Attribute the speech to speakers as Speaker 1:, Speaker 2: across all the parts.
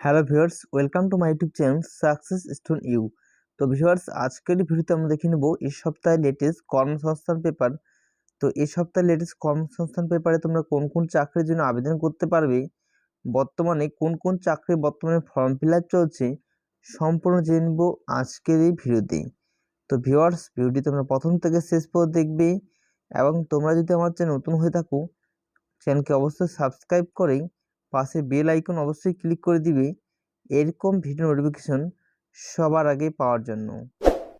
Speaker 1: Hello viewers, welcome to my YouTube channel success stone you. তো viewers, আজকের ভিডিওতে আমরা দেখে নেব এই সপ্তাহে লেটেস্ট কর্মসংস্থান পেপার তো এই সপ্তাহে লেটেস্ট কর্মসংস্থান পেপারে তোমরা কোন কোন চাকরির জন্য আবেদন করতে পারবে, বর্তমানে কোন কোন চাকরি বর্তমানে ফর্ম ফিল চলছে, সম্পূর্ণ জেনে নেব আজকের এই ভিডিওতে। তো ভিউয়ার্স, ভিডিওটি তোমরা প্রথম থেকে শেষ পর্যন্ত দেখবে এবং তোমরা যদি আমার চ্যানেল নতুন হয়ে থাকো, চ্যানেলকে অবশ্যই সাবস্ক্রাইব করেই পাশে বেল আইকন অবশ্যই ক্লিক করে দিবে। এরকম ভিডিও নোটিফিকেশন সবার আগে পাওয়ার জন্য।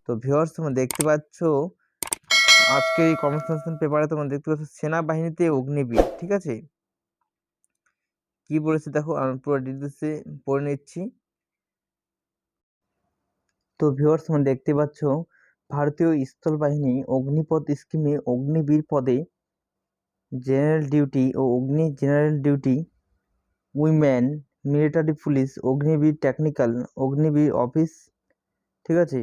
Speaker 1: তো ভিউয়ার্স তোমরা দেখতে পাচ্ছ আজকে এই কর্মসংস্থান পেপারে তোমরা দেখতে পাচ্ছ সেনাবাহিনীতে অগ্নিবীর, ঠিক আছে? কি বলেছে দেখো, আমি পুরো ডিটেলসে পড়ে নিচ্ছি। তো ভিউয়ার্স তোমরা দেখতে পাচ্ছ, ভারতীয় স্থল বাহিনী অগ্নিপথ স্কিমে অগ্নিবীর পদে জেনারেল ডিউটি ও Agni general duty women, military police, Agniveer technical, Agniveer office, ঠিক আছে?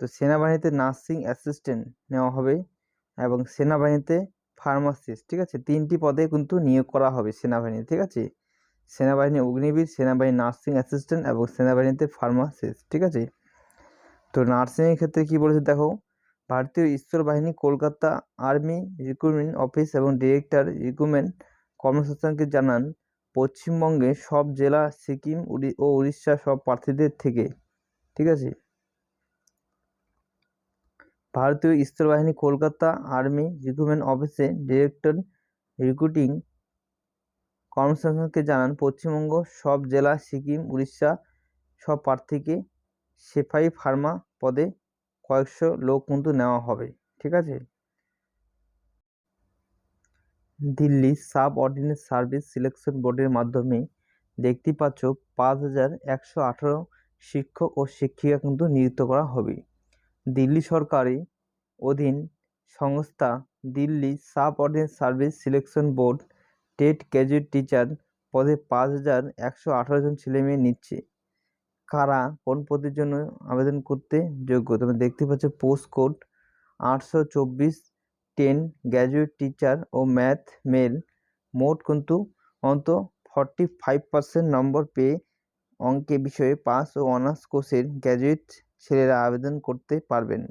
Speaker 1: তো সেনাবাহিনীতে নার্সিং অ্যাসিস্ট্যান্ট নেওয়া হবে এবং সেনাবাহিনীতে ফার্মাসিস্ট, ঠিক আছে? তিনটি পদে কিন্তু নিয়োগ করা হবে সেনাবাহিনী, ঠিক আছে? সেনাবাহিনী অগ্নিবীর, সেনাবাহিনী নার্সিং অ্যাসিস্ট্যান্ট এবং সেনাবাহিনীতে ফার্মাসিস্ট, ঠিক আছে? তো নার্সিংয়ের ক্ষেত্রে কী বলেছে দেখো? ভারতীয় স্থল বাহিনী, কলকাতা আর্মি রিক্রুটমেন্ট অফিস এবং ডিরেক্টর রিক্রুটমেন্ট কর্মসংস্থানকে জানান পশ্চিমবঙ্গে সব জেলা, সিকিম ও উড়িষ্যা সব প্রার্থীদের থেকে, ঠিক আছে? ভারতীয় স্থল বাহিনী কলকাতা আর্মি রিক্রুটমেন্ট অফিসে ডিরেক্টর রিক্রুটিং কর্মসংস্থানকে জানান, পশ্চিমবঙ্গ সব জেলা, সিকিম, উড়িষ্যা সব প্রার্থীকে সেফাই ফার্মা পদে কয়েকশো লোক কিন্তু নেওয়া হবে, ঠিক আছে? Delhi sub ordinance service selection বোর্ডের মাধ্যমে দেখতে পাচ্ছ পাঁচ হাজার একশো আঠারো শিক্ষক ও শিক্ষিকা কিন্তু নিযুক্ত করা হবে। দিল্লি সরকারি অধীন সংস্থা Delhi sub ordinance service selection board TET graduate teacher পদে পাঁচ হাজার একশো আঠারো জন ছেলেমেয়ে নিচ্ছে। কারা কোন পদের জন্য আবেদন করতে যোগ্য? তোমরা দেখতে পাচ্ছ পোস্ট কোড আটশো চব্বিশ টেন গ্র্যাজুয়েট টিচার ও ম্যাথ মেল মোট কিন্তু অন্ত ফর্টি ফাইভ পার্সেন্ট নম্বর পেয়ে অঙ্কে বিষয়ে পাস ও অনার্স কোর্সের গ্র্যাজুয়েট ছেলেরা আবেদন করতে পারবেন।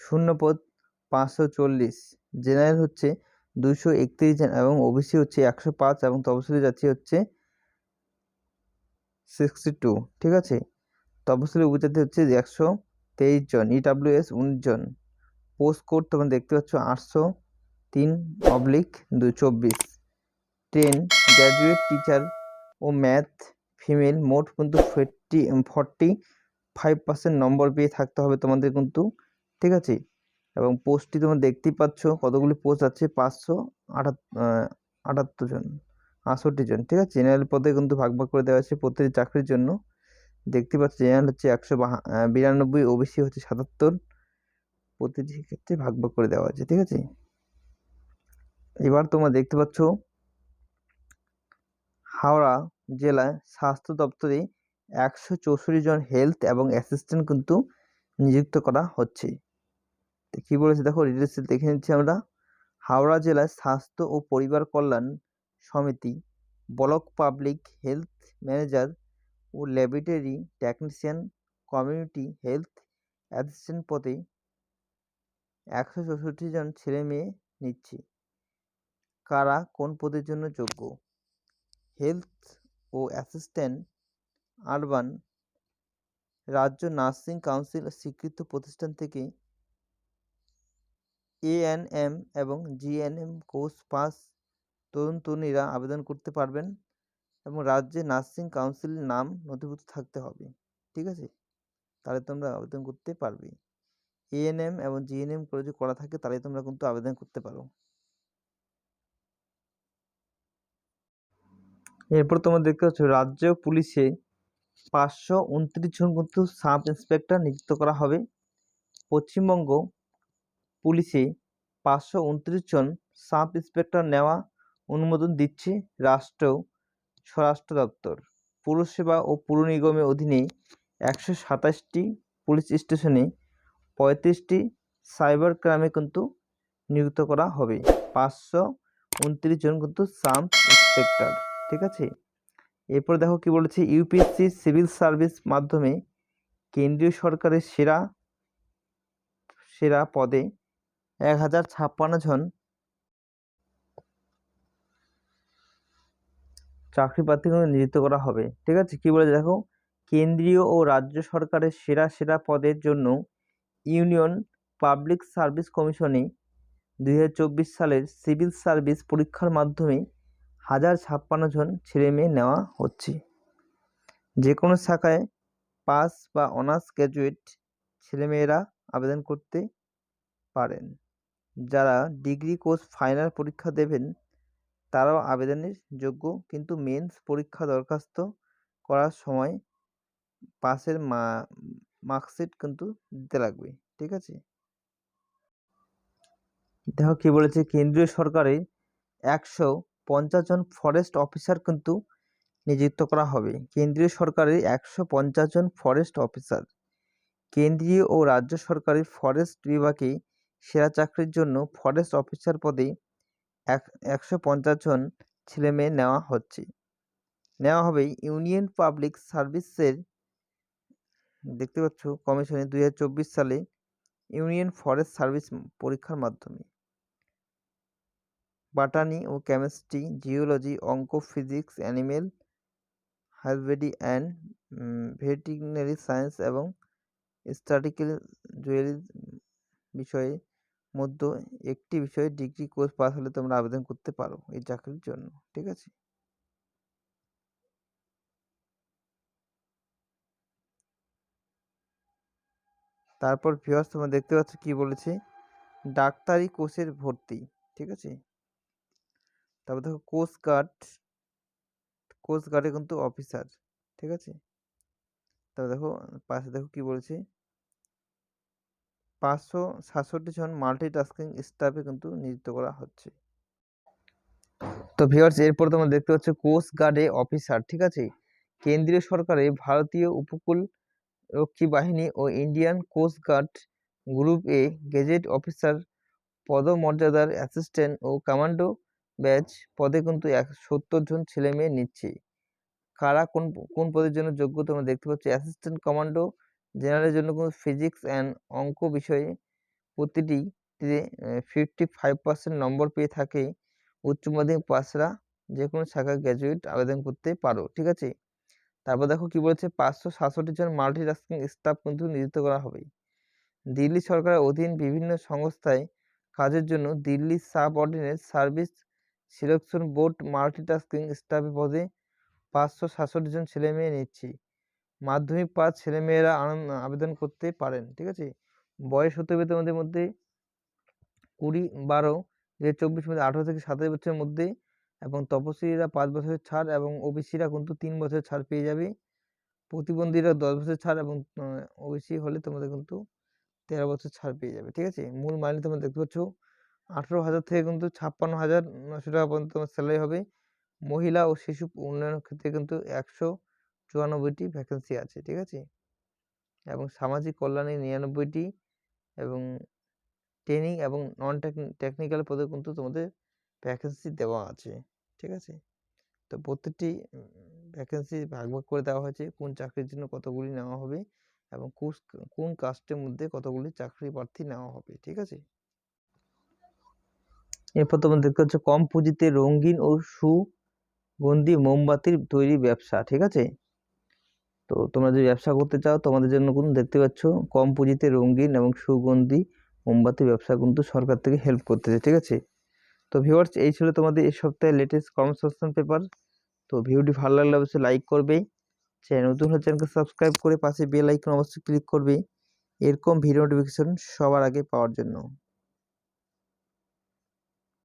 Speaker 1: শূন্যপদ পাঁচশো চল্লিশ। জেনারেল হচ্ছে দুশো একত্রিশ জন এবং ওবিসি হচ্ছে একশো পাঁচ এবং তপশিলি জাতি হচ্ছে সিক্সটি টু ঠিক আছে? তপশিলি উপজাতি হচ্ছে একশো তেইশ জন ইডাব্লিউএস উনিশ জন। পোস্ট কোড তোমরা দেখতে পাচ্ছ আটশো তিন অবলিক দু চব্বিশ। টেন গ্র্যাজুয়েট টিচার ও ম্যাথ, ফিমেল, মোট কিন্তু fifty forty five percent number পেয়ে থাকতে হবে তোমাদের কিন্তু, ঠিক আছে? এবং পোস্টটি তোমরা দেখতেই পাচ্ছ, কতগুলি পোস্ট আছে, পাঁচশো আটাত আটাত্তর জন, আটষট্টি জন, ঠিক আছে? জেনারেল পদে কিন্তু ভাগ ভাগ করে দেওয়া হয়েছে প্রতিটি চাকরির জন্য। দেখতে পাচ্ছ জেনারেল হচ্ছে একশো বিরানব্বই, ওবিসি হচ্ছে সাতাত্তর। প্রতিটি ক্ষেত্রে ভাগ ভাগ করে দেওয়া আছে ঠিক আছে? এবার তোমরা দেখতে পাচ্ছ, হাওড়া জেলায় স্বাস্থ্য দপ্তরে একশো চৌষট্টি জন হেলথ এবং অ্যাসিস্ট্যান্ট কিন্তু নিযুক্ত করা হচ্ছে। কী বলেছে? দেখো ডিটেলসে দেখে নিচ্ছি আমরা। হাওড়া জেলায় স্বাস্থ্য ও পরিবার কল্যাণ সমিতি, ব্লক পাবলিক হেলথ ম্যানেজার ও laboratory technician community health assistant পদে একশো চৌষট্টি জন ছেলে মেয়ে নিচ্ছে। কারা কোন পদের জন্য যোগ্য? হেলথ ও অ্যাসিস্ট্যান্ট, আরবান, রাজ্য নার্সিং কাউন্সিল স্বীকৃত প্রতিষ্ঠান থেকে এএনএম এবং জিএনএম কোর্স পাস তরুণ তরুণীরা আবেদন করতে পারবেন এবং রাজ্যে নার্সিং কাউন্সিলের নাম নথিভুক্ত থাকতে হবে। ঠিক আছে? তাহলে তোমরা আবেদন করতে পারবে। এএনএম এবং জিএনএম করে যদি করা থাকে, তাহলে তোমরা কিন্তু আবেদন করতে পারো। এরপর তোমরা দেখতে পাচ্ছ রাজ্য পুলিশে পাঁচশো উনত্রিশ জন কিন্তু সাব ইন্সপেক্টর নিযুক্ত করা হবে। পশ্চিমবঙ্গ পুলিশে পাঁচশো উনত্রিশ জন সাব ইন্সপেক্টর নেওয়া অনুমোদন দিচ্ছে রাষ্ট্র, স্বরাষ্ট্র দপ্তর। পুরসেবা ও পুর নিগমের অধীনে একশো সাতাশটি পুলিশ স্টেশনে পঁয়ত্রিশটি সাইবার ক্রাইমে কিন্তু নিযুক্ত করা হবে। পাঁচশো উনত্রিশ জন কিন্তু সাব ইন্সপেক্টর, ঠিক আছে? এরপর দেখো কি বলেছে, ইউপিএসসি সিভিল সার্ভিস মাধ্যমে কেন্দ্রীয় সরকারের সেরা সেরা পদে এক হাজার ছাপ্পান্ন জন চাকরি প্রার্থীকে নিযুক্ত করা হবে, ঠিক আছে? কি বলেছে দেখো, কেন্দ্রীয় ও রাজ্য সরকারের সেরা সেরা পদের জন্য ইউনিয়ন পাবলিক সার্ভিস কমিশনে দু হাজার চব্বিশ সালের সিভিল সার্ভিস পরীক্ষার মাধ্যমে হাজার ছাপ্পান্ন জন ছেলেমেয়ে নেওয়া হচ্ছে। যে কোনো শাখায় পাস বা অনার্স গ্র্যাজুয়েট ছেলেমেয়েরা আবেদন করতে পারেন। যারা ডিগ্রি কোর্স ফাইনাল পরীক্ষা দেবেন, তারাও আবেদনের যোগ্য, কিন্তু মেন্স পরীক্ষা দরখাস্ত করার সময় পাসের মা মার্কশিট কিন্তু দিতে লাগবে, ঠিক আছে? দেখো কী বলেছে, কেন্দ্রীয় সরকারের একশো পঞ্চাশ জন ফরেস্ট অফিসার কিন্তু নিযুক্ত করা হবে। কেন্দ্রীয় সরকারের একশো পঞ্চাশ জন ফরেস্ট অফিসার কেন্দ্রীয় ও রাজ্য সরকারের ফরেস্ট বিভাগে সেরা চাকরির জন্য ফরেস্ট অফিসার পদে এক, একশো পঞ্চাশ জন ছেলেমেয়ে নেওয়া হচ্ছে। নেওয়া হবে ইউনিয়ন পাবলিক সার্ভিসের দেখতে পাচ্ছ কমিশনে দুই হাজার চব্বিশ সালে ইউনিয়ন ফরেস্ট সার্ভিস পরীক্ষার মাধ্যমে। বাটানি ও কেমিস্ট্রি, জিওলজি, অঙ্ক, physics, animal husbandry and veterinary science এবং স্ট্যাটিক্যাল জুয়েলারি বিষয়ে মধ্যে একটি বিষয়ে ডিগ্রি কোর্স পাস হলে তোমরা আবেদন করতে পারো এই চাকরির জন্য, ঠিক আছে? তারপর ভিউয়ার্স তোমরা দেখতে পাচ্ছ কি বলেছে? ডাক্তারি কোর্সের ভর্তি, ঠিক আছে? তারপর দেখো কোস্ট গার্ড কোস্ট গার্ডে কিন্তু অফিসার ঠিক আছে? তারপর দেখো, পাশে দেখো কি বলেছে? পাঁচশো সাতষট্টি জন মাল্টিটাস্কিং স্টাফে কিন্তু নিযুক্ত করা হচ্ছে। তো ভিউয়ার্স এরপর তোমরা দেখতে পাচ্ছ কোস্ট গার্ডে অফিসার ঠিক আছে? কেন্দ্রীয় সরকারে ভারতীয় উপকূল রক্ষী বাহিনী ও Indian coast guard group A gazette officer পদমর্যাদার অ্যাসিস্ট্যান্ট ও কমান্ডো ব্যাচ পদে কিন্তু এক সত্তর জন ছেলে মেয়ে নিচ্ছে। কারা কোন কোন পদের জন্য যোগ্য তোমরা দেখতে পাচ্ছ? অ্যাসিস্ট্যান্ট কমান্ডো জেনারেলের জন্য কিন্তু ফিজিক্স অ্যান্ড অঙ্ক বিষয়ে প্রতিটি ফিফটি ফাইভ পার্সেন্ট নম্বর পেয়ে থাকে। উচ্চ মাধ্যমিক পাসরা যে কোনো শাখা গ্র্যাজুয়েট আবেদন করতে পারো, ঠিক আছে? তারপর দেখো কি বলেছে? পাঁচশো সাতষট্টি জন মাল্টিটাস্কিং স্টাফ কিন্তু নিযুক্ত করা হবে দিল্লি সরকারের অধীন বিভিন্ন সংস্থায় কাজের জন্য Delhi subordinate service selection board multitasking staff পদে পাঁচশো সাতষট্টি জন ছেলে মেয়ে নিচ্ছি। মাধ্যমিক পাস ছেলেমেয়েরা আবেদন করতে পারেন, ঠিক আছে? বয়স হতে হবে তোমাদের মধ্যে কুড়ি, বারো, যে চব্বিশ মধ্যে আঠারো থেকে সাতাশ বছরের মধ্যে এবং তপশিলীরা পাঁচ বছরের ছাড় এবং ওবিসিরা কিন্তু তিন বছরের ছাড় পেয়ে যাবে। প্রতিবন্ধীরা দশ বছর ছাড় এবং ওবিসি হলে তোমাদের কিন্তু তেরো বছর ছাড় পেয়ে যাবে, ঠিক আছে? মূল মাইনে তোমরা দেখতে পাচ্ছ, আঠেরো হাজার থেকে কিন্তু ছাপ্পান্ন হাজার নশো টাকা পর্যন্ত তোমার স্যালারি হবে। মহিলা ও শিশু উন্নয়নের ক্ষেত্রে কিন্তু একশো চুরানব্বইটি ভ্যাকেন্সি আছে, ঠিক আছে? এবং সামাজিক কল্যাণে নিরানব্বইটি এবং ট্রেনিং এবং নন টেকনিক্যাল পদে কিন্তু তোমাদের ভ্যাকেন্সি দেওয়া আছে। ঠিক আছে? তো প্রত্যেকটি ভ্যাকেন্সি ভাগ ভাগ করে দেওয়া হয়েছে, কোন চাকরির জন্য কতগুলি নেওয়া হবে এবং কোন কাস্টের মধ্যে কতগুলি চাকরি প্রার্থী নেওয়া হবে, ঠিক আছে? এরপর তোমরা দেখতে পাচ্ছ, কম পুঁজিতে রঙিন ও সুগন্ধি মোমবাতির তৈরি ব্যবসা, ঠিক আছে? তো তোমরা যদি ব্যবসা করতে চাও, তোমাদের জন্য কিন্তু দেখতে পাচ্ছ, কম পুঁজিতে রঙিন এবং সুগন্ধি মোমবাতি ব্যবসা কিন্তু সরকার থেকে হেল্প করতেছে, ঠিক আছে? তো ভিউয়ার্স এই ছিল তোমাদের এই সপ্তাহে লেটেস্ট কর্মসংস্থান পেপার তো ভিডিওটি ভালো লাগলে অবশ্যই লাইক করবে। চ্যানেল নতুন হলে চ্যানেলকে সাবস্ক্রাইব করে পাশে বেল আইকন অবশ্যই ক্লিক করবে। এরকম ভিডিও নোটিফিকেশন সবার আগে পাওয়ার জন্য।